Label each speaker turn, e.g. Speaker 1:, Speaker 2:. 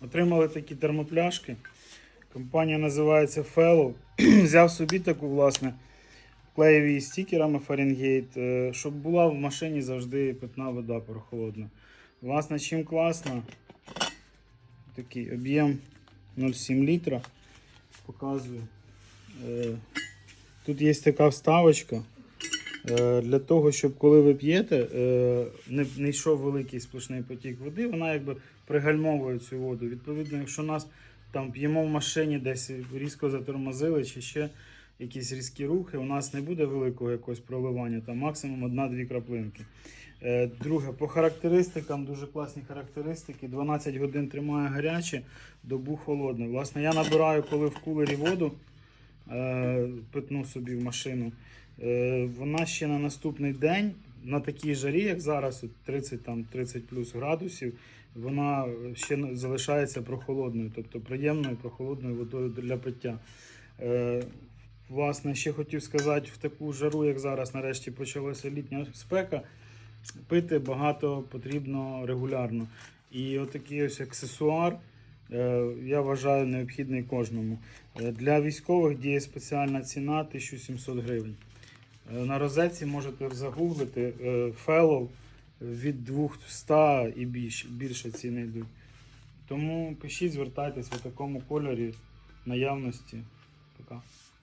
Speaker 1: Отримали такі термопляшки. Компанія називається Fellow. Взяв собі таку, власне, клеєві з стікерами Fahrenheit, е, щоб була в машині завжди питна вода прохолодна. Власне, чим класно, такий об'єм 0,7 літра. Показую. Е, Тут є така вставочка. Е, Для того, щоб коли ви п'єте, е, не, йшов великий сплошний потік води, вона якби пригальмовує цю воду. Відповідно, якщо нас там п'ємо в машині, десь різко затормозили, чи ще якісь різкі рухи, у нас не буде великого якогось проливання, там максимум одна-дві краплинки. Е, Друге, по характеристикам, дуже класні характеристики. 12 годин тримає гаряче, добу холодне. Власне, я набираю, коли в кулері воду, питну собі в машину. Е, Вона ще на наступний день, на такій жарі, як зараз, 30, там, 30 плюс градусів, вона ще залишається прохолодною, тобто приємною прохолодною водою для пиття. Е, Власне, ще хотів сказати, в таку жару, як зараз, нарешті почалася літня спека, пити багато потрібно регулярно. І отакий ось аксесуар е, я вважаю необхідний кожному. Е, Для військових діє спеціальна ціна 1700 гривень. Е, На розетці можете загуглити фелов від 200 і більше, більше ціни йдуть. Тому пишіть, звертайтесь в такому кольорі наявності. Пока.